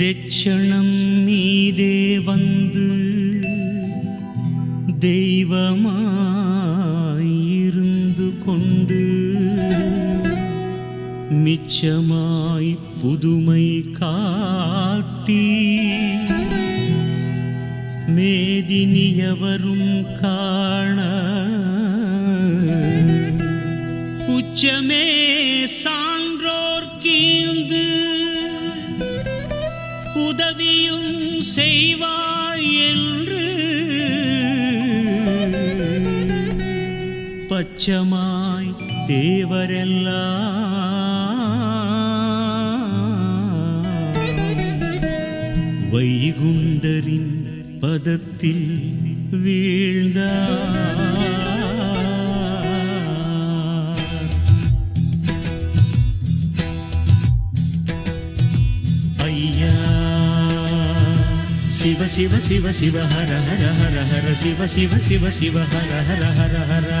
தெச்சணம் மீதே வந்து தெய்வமாயிருந்து கொண்டு மிச்சமாய் புதுமை காட்டி மேதினியவரும் காண உச்சமே பச்சமாய் தேவரெல்லாம் வைகுண்டரின் பதத்தில் வீழ்ந்தார் சிவ சிவ சிவ சிவ ஹர ஹர ஹர ஹர சிவ சிவ சிவ சிவ ஹர ஹர ஹர ஹரா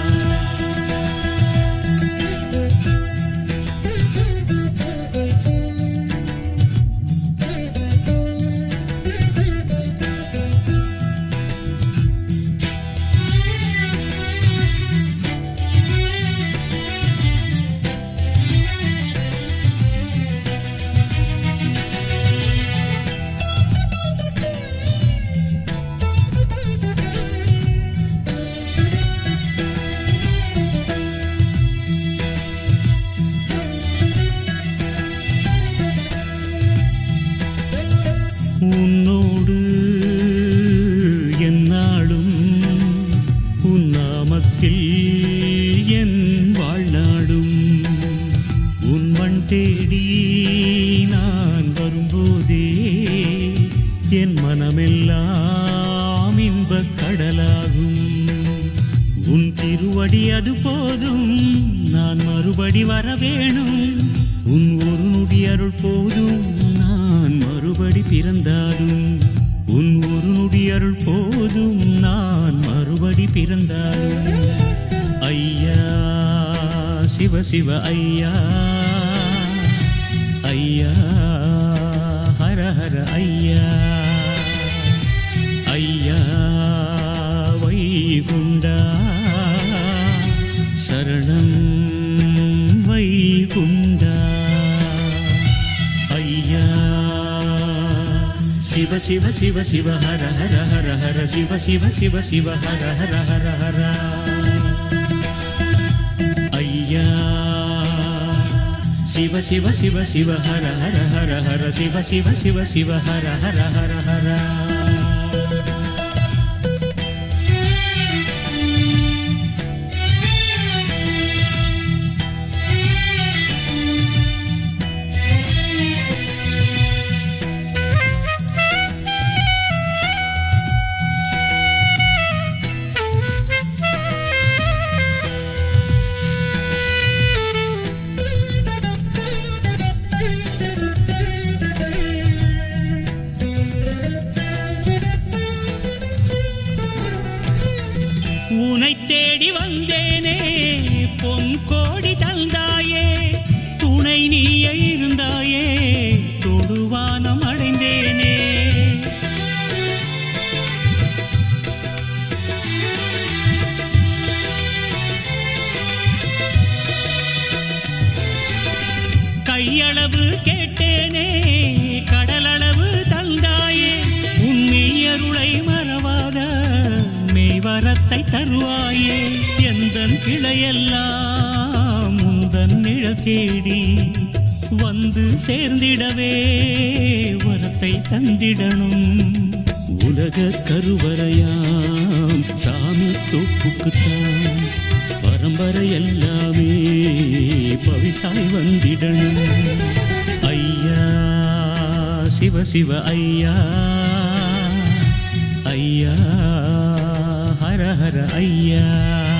உன்னோடு என்னாலும் உன் நாமத்தில் என் வாழ்நாடும். உன் மண் தேடி நான் வரும்போதே என் மனமெல்லாம் இன்பக் கடலாகும். உன் திருவடி அது போதும் நான் மறுபடி வர வேணும் உன் ஒரு நொடி அருள் போதும் பிறந்தாலும் உன் ஒரு நொடி அருள் போதும். நான் மறுபடி பிறந்தாலும் ஐயா சிவ சிவ ஐயா ஐயா ஹர ஹர ஐயா. சிவ சிவ சிவ சிவ ஹர ஹர ஹர ஹர சிவ சிவ சிவ சிவ ஹர ஹர ஹர ஹர ஐயா சிவ சிவ சிவ சிவ ஹர ஹர ஹர ஹர சிவ சிவ சிவ சிவ ஹர ஹர ஹர ஹர கையளவு கேட்டேனே கடலளவு தந்தாயே உன் மெய்யருளை மறவாத மெய்வரத்தை தருவாயே. எந்த கிளையெல்லாம் முந்தன் நிழல் தேடி வந்து சேர்ந்திடவே வரத்தை தந்திடணும். உலக கருவறையாம் சாமி தோப்புக்குத்தான் பரம்பரை எல்லாமே பவிசாய் வந்திடணும். ஐயா சிவ சிவ ஐயா. ஐயா ஹர ஹர ஐயா ஐயா.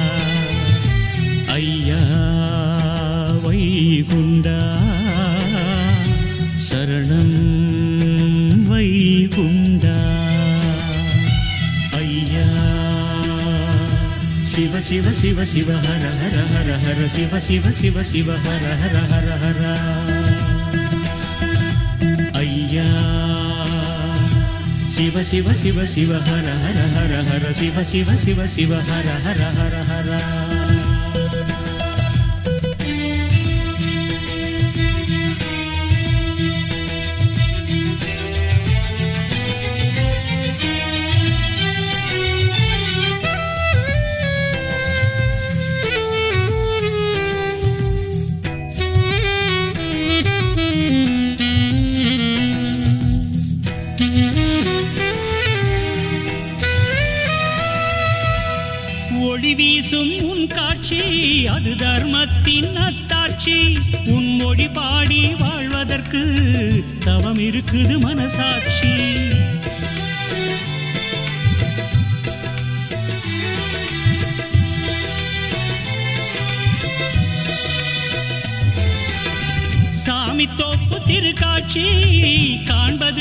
சிவ சிவ சிவ சிவ ஹர ஹர ஹர ஹர சிவ சிவ சிவ சிவ ஹர ஹர ஹர ஹர ஐயா சிவ சிவ சிவ சிவ ஹர ஹர ஹர ஹர சிவ சிவ சிவ சிவ ஹர ஹர ஹர ஹர வீசும் உன் காட்சி அது தர்மத்தின் அத்தாட்சி. உன் மொழி பாடி வாழ்வதற்கு தவம் இருக்குது மனசாட்சி. சாமி தோப்பு திருக்காட்சி காண்பது